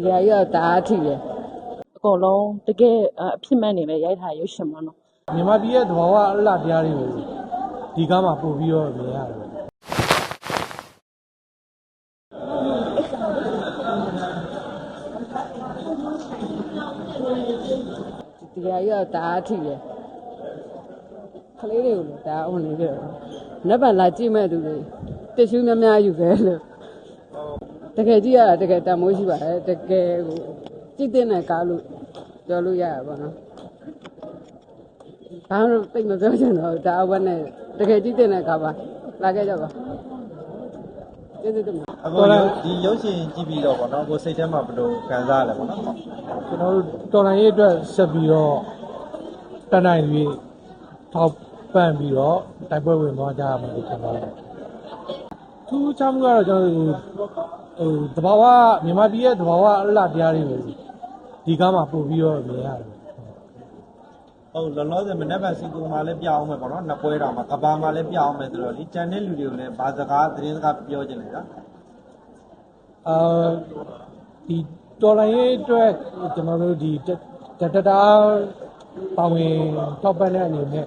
ဒီဟာကြီးကတအားထိတယ်အကုန်လုံးတကယ်အဖြစ်မှန်နေပဲရိုက်ထားရုပ်ရှင်ပါနော်မြန်မာပြည်ရဲ့သဘာဝအလှတရားတွေကိုဒီကားမှာပို့ပြီးတော့မြင်ရတယ်ဒီဟာကြီးကတအားထိတယ်ကလေးတွေကိုလည်းတအားဝင်နေတယ်နက်ပန်လာကြည့်မဲ့သူတွေတ िश ူးများများယူခဲ့လို့ တကယ်ကြည့်ရတာတကယ်တန်မိုးရှိပါတယ်တကယ်ကိုကြည့်တဲ့ကားလို့ပြောလို့ရရပါတော့ဘာလို့တိတ်မပြောချင်တော့ဒါအဝက်နဲ့တကယ်ကြည့်တဲ့ကားပါလာခဲ့ကြပါကျေးဇူးတင်ပါတယ်အခုဒီရုပ်ရှင်ကြည့်ပြီးတော့ဗောနော်ကိုစိတ်ထဲမှာဘယ်လိုခံစားရလဲဗောနော်ကျွန်တော်တို့တော်လိုင်းရေးအတွက်ဆက်ပြီးတော့တန်နိုင်ပြီးထောက်ပံ့ပြီးတော့တိုက်ပွဲဝင်သွားကြရမယ်လို့ကျွန်တော် ထူးခြားမှုကတော့ကျွန်တော်တို့ဟိုသဘာဝမြန်မာပြည်ရဲ့သဘာဝအလှတရားတွေကိုဒီကားမှာပို့ပြီးတော့မြင်ရတယ်ဟုတ်လောလောဆယ်မနေ့ကစီကူမှာလည်းပြအောင်မယ်ဗောနော်နှစ်ပွဲတော်မှာကဘာမှာလည်းပြအောင်မယ်ဆိုတော့ဒီကြံတဲ့လူတွေကိုလည်းဘာစကားသတင်းစကားပြောချင်လဲနော်အာဒီတော်လိုင်းရေးအတွက်ကျွန်တော်တို့ဒီတတတာပါဝင်ထောက်ပံ့တဲ့အနေနဲ့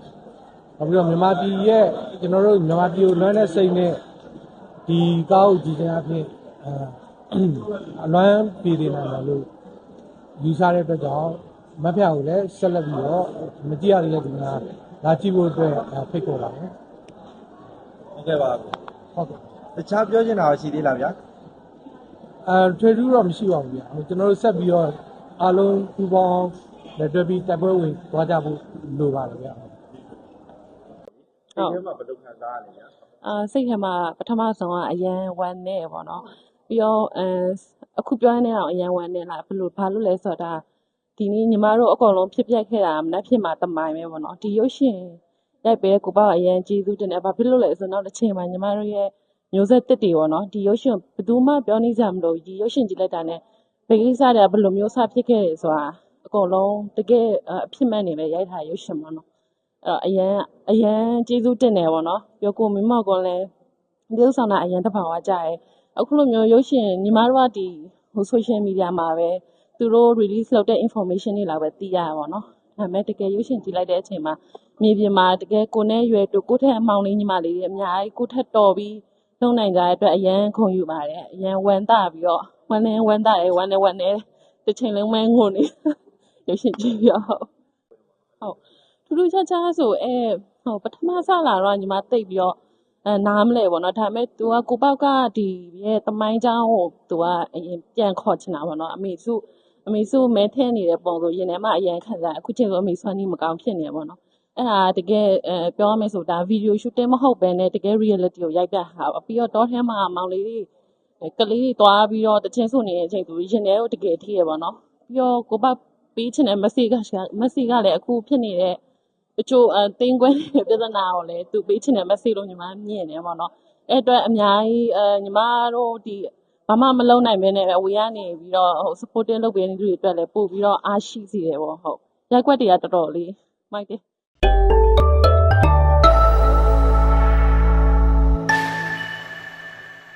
နောက်ပြီးတော့မြန်မာပြည်ရဲ့ကျွန်တော်တို့မြန်မာပြည်ကိုလွှမ်းတဲ့စိတ်နဲ့ ဒီကားကိုကြည့်တဲ့အဖြစ်အာအလွမ်းပြည်နေနိုင်တယ်လို့ယူဆတဲ့အတွက်ကြောင့်မဖျောက်ကိုလည်းဆက်လက်ပြီးတော့မကြည့်ရသေးတဲ့ဒီမှာလာကြည့်ဖို့အတွက်ဖိတ်ခေါ်ပါမယ်ဟုတ်ကဲ့ပါဟုတ်ကဲ့တခြားပြောချင်တာရှိသေးလားဗျာအဲထွေထူးတော့မရှိပါဘူးဗျာကျွန်တော်တို့ဆက်ပြီးတော့အားလုံးပူပေါင်းလက်တွဲပြီးတပ်ပွဲဝင်သွားကြဖို့လိုပါတယ်ဗျာစိတ်ထဲမှာဘယ်လိုခံစားရလဲဗျာ အာစိတ်ထဲမှာပထမဆုံးကအရန်ဝမ်းနေပေါ့နော်ပြီးတော့အဲအခုပြောရတဲ့အောင်အရန်ဝမ်းနေလားဘယ်လိုဘာလို့လဲဆိုတော့ဒါဒီနေ့ညီမတို့အကုန်လုံးဖြစ်ပျက်ခဲ့တာမနှက်ဖြစ်မှာတမိုင်းပဲပေါ့နော်ဒီရုပ်ရှင်ရိုက်ပေးတဲ့ကိုပေါ့အရန်ကျေးဇူးတင်တယ်ဘာဖြစ်လို့လဲဆိုတော့နောက်တစ်ချိန်မှာညီမတို့ရဲ့မျိုးဆက်တစ်တွေပေါ့နော်ဒီရုပ်ရှင်ဘယ်သူမှပြောနေကြမလို့ဒီရုပ်ရှင်ကြည့်လိုက်တာနဲ့ဘယ်ကိစ္စတွေကဘယ်လိုမျိုးစဖြစ်ခဲ့တယ်ဆိုတာအကုန်လုံးတကယ်အဖြစ်မှန်နေပဲရိုက်ထားရုပ်ရှင်ပေါ့နော် အဲ့တော့အရန်အရန်ကျေးဇူးတင်တယ်ပေါ့နော်ပြောကိုမင်းမောက်ကွန်လည်းဒီဥစ္စာနာအရန်တဘာဝကြရဲအခုလိုမျိုးရုပ်ရှင်ညီမတို့ကဒီဟို social media မှာပဲသူတို့ release လုပ်တဲ့ information တွေလောက်ပဲသိရတာပေါ့နော်ဒါပေမဲ့တကယ်ရုပ်ရှင်ကြည့်လိုက်တဲ့အချိန်မှာမြေပြင်မှာတကယ်ကိုနဲ့ရွယ်တူကိုထက်အမောင်လေးညီမလေးတွေအများကြီးကိုထက်တော်ပြီးလုံနိုင်ကြတဲ့အတွက်အရန်ခုံယူပါတယ်အရန်ဝမ်းသာပြီးတော့ဝမ်းနေဝမ်းသာတယ်ဝမ်းနေဝမ်းနေတစ်ချိန်လုံးမဲငုံနေရုပ်ရှင်ကြည့်ပြီးတော့ဟုတ်ဟုတ် ထူးခြားခြားဆိုအဲဟိုပထမဆလာတော့ညီမတိတ်ပြီးတော့အဲနားမလဲပေါ့နော်ဒါပေမဲ့ तू ကကိုပေါက်ကဒီရဲ့တမိုင်းချောင်းကို तू ကအရင်ပြန်ခေါ်ချင်တာပေါ့နော်အမေစုအမေစုမဲထဲနေတဲ့ပုံဆိုရင်ထဲမှာအရင်ခံစားအခုချိန်ဆိုအမေစွမ်းနေမကောင်းဖြစ်နေပေါ့နော်အဲ့ဒါတကယ်အဲပြောရမယ်ဆိုဒါဗီဒီယိုရှူတင်မဟုတ်ဘဲနဲ့တကယ် reality ကိုရိုက်ပြဟာပြီးတော့တော့ထဲမှာမောင်လေးတွေကလေးတွေတွားပြီးတော့တချင်းစုနေတဲ့အချိန်သူရင်ထဲကိုတကယ်ထိရပေါ့နော်ပြီးတော့ကိုပေါက်ပေးချင်တဲ့ message က message ကလည်းအခုဖြစ်နေတဲ့ တချို့အတင်းခွဲတဲ့ပြဿနာကိုလည်းသူပေးချင်တဲ့ message လို့ညီမမြင်တယ်ပေါ့နော်အဲ့အတွက်အများကြီးအဲညီမတို့ဒီဘာမှမလုပ်နိုင်မင်းနဲ့အဝေးကနေပြီးတော့ဟို supporting လုပ်ပေးနေသူတွေအတွက်လည်းပို့ပြီးတော့အားရှိစေတယ်ပေါ့ဟုတ်ရက်ွက်တွေကတော်တော်လေးမိုက်တယ်